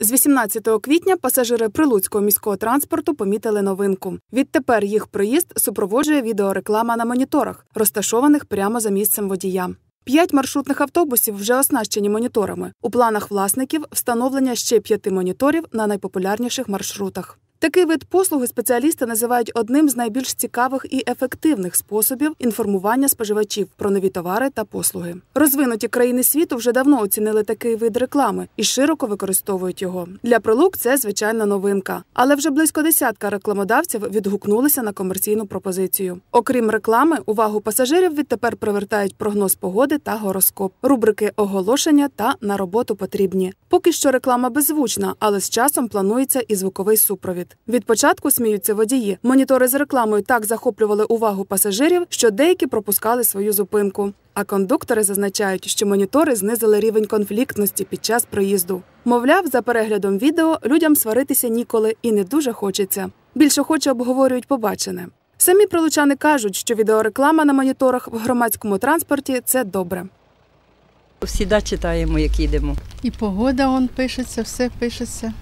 З 18 квітня пасажири прилуцького міського транспорту помітили новинку. Відтепер їх проїзд супроводжує відеореклама на моніторах, розташованих прямо за місцем водія. П'ять маршрутних автобусів вже оснащені моніторами. У планах власників встановлення ще п'яти моніторів на найпопулярніших маршрутах. Такий вид послуги спеціалісти називають одним з найбільш цікавих і ефективних способів інформування споживачів про нові товари та послуги. Розвинуті країни світу вже давно оцінили такий вид реклами і широко використовують його. Для прилук це звичайна новинка, але вже близько десятка рекламодавців відгукнулися на комерційну пропозицію. Окрім реклами, увагу пасажирів відтепер привертають прогноз погоди та гороскоп, рубрики оголошення та на роботу потрібні. Поки що реклама беззвучна, але з часом планується і звуковий супровід. Від початку сміються водії. Монітори з рекламою так захоплювали увагу пасажирів, що деякі пропускали свою зупинку. А кондуктори зазначають, що монітори знизили рівень конфліктності під час проїзду. Мовляв, за переглядом відео людям сваритися ніколи і не дуже хочеться. Більш охоче обговорюють побачене. Самі прилучани кажуть, що відеореклама на моніторах в громадському транспорті це добре. Всіда читаємо, як їдемо. І погода он пишеться, все пишеться.